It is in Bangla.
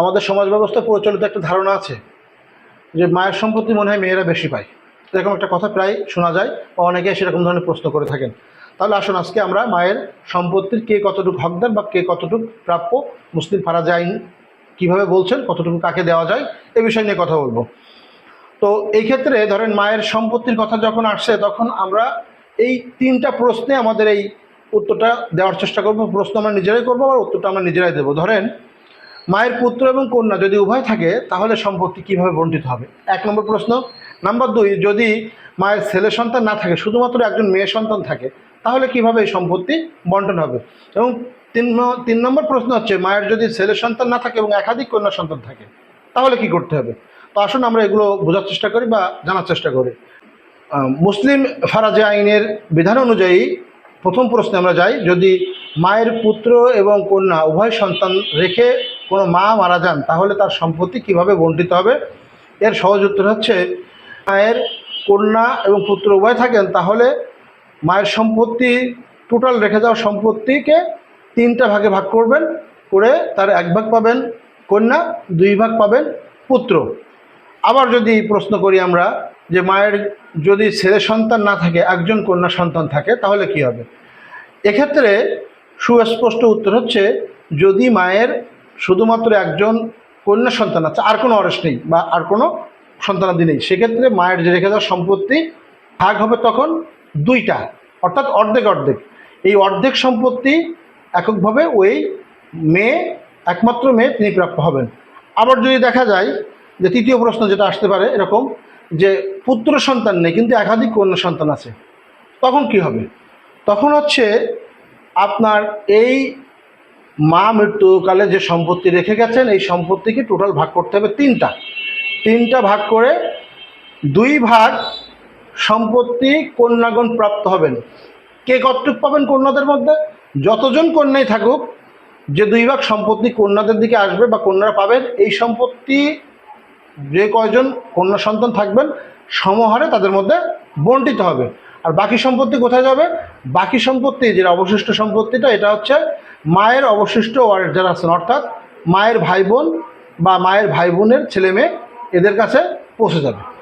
আমাদের সমাজ ব্যবস্থা প্রচলিত একটা ধারণা আছে যে মায়ের সম্পত্তি মনে হয় মেয়েরা বেশি পায়। এরকম একটা কথা প্রায় শোনা যায় বা অনেকে সেরকম ধরনের প্রশ্ন করে থাকেন। তাহলে আসুন আজকে আমরা মায়ের সম্পত্তির কে কতটুকু হকদার বা কে কতটুকু প্রাপ্য মুসলিম ফারাজ আইন কীভাবে বলছেন, কতটুকু কাকে দেওয়া যায়, এ বিষয় নিয়ে কথা বলব। তো এই ক্ষেত্রে ধরেন মায়ের সম্পত্তির কথা যখন আসছে, তখন আমরা এই তিনটা প্রশ্নে আমাদের এই উত্তরটা দেওয়ার চেষ্টা করব। প্রশ্ন আমরা নিজেরাই করব আর উত্তরটা আমরা নিজেরাই দেবো। ধরেন মায়ের পুত্র এবং কন্যা যদি উভয় থাকে, তাহলে সম্পত্তি কীভাবে বন্টিত হবে? এক নম্বর প্রশ্ন। নাম্বার দুই, যদি মায়ের ছেলে সন্তান না থাকে, শুধুমাত্র একজন মেয়ে সন্তান থাকে, তাহলে কীভাবে এই সম্পত্তি বন্টন হবে? এবং তিন তিন নম্বর প্রশ্ন হচ্ছে, মায়ের যদি ছেলে সন্তান না থাকে এবং একাধিক কন্যা সন্তান থাকে, তাহলে কি করতে হবে? তো আসুন আমরা এগুলো বোঝার চেষ্টা করি বা জানার চেষ্টা করি। মুসলিম ফারাজে আইনের বিধান অনুযায়ী প্রথম প্রশ্নে আমরা যাই, যদি মায়ের পুত্র এবং কন্যা উভয় সন্তান রেখে কোনো মা মারা যান, তাহলে তার সম্পত্তি কীভাবে বন্টিত হবে? এর সহজ উত্তর হচ্ছে, মায়ের কন্যা এবং পুত্র উভয় থাকেন, তাহলে মায়ের সম্পত্তি টোটাল রেখে যাওয়া সম্পত্তিকে তিনটা ভাগে ভাগ করবেন, করে তার এক ভাগ পাবেন কন্যা, দুই ভাগ পাবেন পুত্র। আবার যদি প্রশ্ন করি আমরা, যে মায়ের যদি ছেলে সন্তান না থাকে, একজন কন্যা সন্তান থাকে, তাহলে কি হবে? এক্ষেত্রে সুস্পষ্ট উত্তর হচ্ছে, যদি মায়ের শুধুমাত্র একজন কন্যা সন্তান আছে, আর কোনো অরেস নেই বা আর কোনো সন্তানাদি নেই। সেক্ষেত্রে মায়ের যে রেখে দেওয়া সম্পত্তি ভাগ হবে তখন দুইটা, অর্থাৎ অর্ধেক অর্ধেক। এই অর্ধেক সম্পত্তি এককভাবে ওই মেয়ে, একমাত্র মেয়ে তিনি প্রাপ্য হবেন। আবার যদি দেখা যায় যে তৃতীয় প্রশ্ন যেটা আসতে পারে এরকম যে পুত্র সন্তান নেই, কিন্তু একাধিক কন্যা সন্তান আছে, তখন কি হবে? তখন হচ্ছে আপনার এই মা মৃত্যুকালে যে সম্পত্তি রেখে গেছেন, এই সম্পত্তিকে টোটাল ভাগ করতে হবে তিনটা। তিনটা ভাগ করে দুই ভাগ সম্পত্তি কন্যাগণ প্রাপ্ত হবেন। কে কতটুক পাবেন কন্যাদের মধ্যে? যতজন কন্যাই থাকুক, যে দুই ভাগ সম্পত্তি কন্যাদের দিকে আসবে বা কন্যারা পাবেন, এই সম্পত্তি যে কয়জন কন্যা সন্তান থাকবেন, সমহারে তাদের মধ্যে বন্টিত হবে। আর বাকি সম্পত্তি কোথায় যাবে? বাকি সম্পত্তি, যেটা অবশিষ্ট সম্পত্তিটা, এটা হচ্ছে মায়ের অবশিষ্ট ওয়ারেন্টার যারা আছেন, অর্থাৎ মায়ের ভাই বোন বা মায়ের ভাই বোনের ছেলে মেয়ে, এদের কাছে পৌঁছে যাবে।